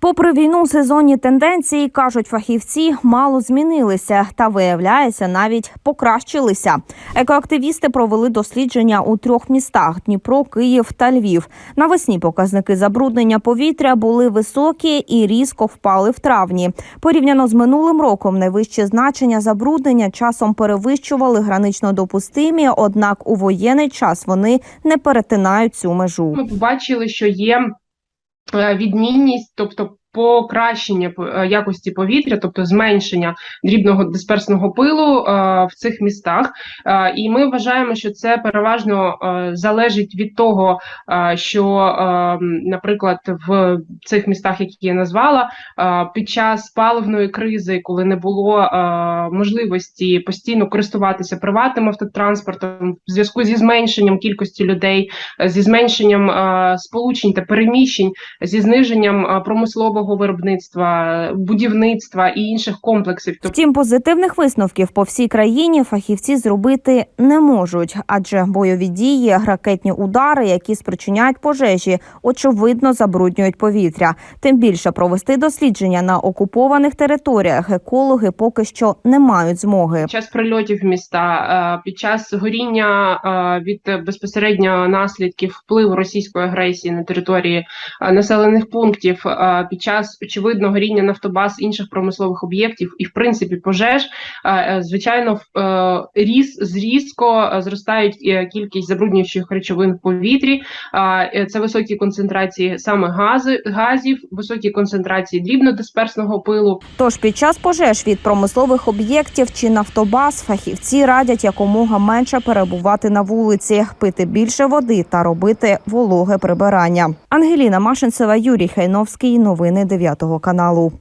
Попри війну, сезонні тенденції кажуть фахівці, мало змінилися та виявляється, навіть покращилися. Екоактивісти провели дослідження у трьох містах: Дніпро, Київ та Львів. Навесні показники забруднення повітря були високі і різко впали в травні. Порівняно з минулим роком, найвищі значення забруднення часом перевищували гранично допустимі однак у воєнний час вони не перетинають цю межу. ми побачили, що є відмінність, тобто покращення по- е, якості повітря, тобто зменшення дрібного дисперсного пилу е, в цих містах. Е, І ми вважаємо, що це переважно залежить від того, що, наприклад, в цих містах, які я назвала, під час паливної кризи, коли не було можливості постійно користуватися приватним автотранспортом, в зв'язку зі зменшенням кількості людей, зі зменшенням сполучень та переміщень, зі зниженням е, промислового виробництва, будівництва і інших комплексів. Втім, позитивних висновків по всій країні фахівці зробити не можуть, адже бойові дії, ракетні удари, які спричиняють пожежі, очевидно забруднюють повітря. Тим більше провести дослідження на окупованих територіях екологи поки що не мають змоги. під час прильотів міста, е, під час горіння е, від безпосередньо наслідків впливу російської агресії на території е, населених пунктів, під час очевидно горіння нафтобаз інших промислових об'єктів і в принципі пожеж, е, звичайно, в- е, ріс зрізко е, зростають кількість забруднюючих речовин в повітрі. Це високі концентрації саме гази, газів, високі концентрації дрібнодисперсного пилу. Тож під час пожеж від промислових об'єктів чи нафтобаз фахівці радять якомога менше перебувати на вулиці, пити більше води та робити вологе прибирання. Ангеліна Машинцева, Юрій Хайновський. Новини 9 каналу.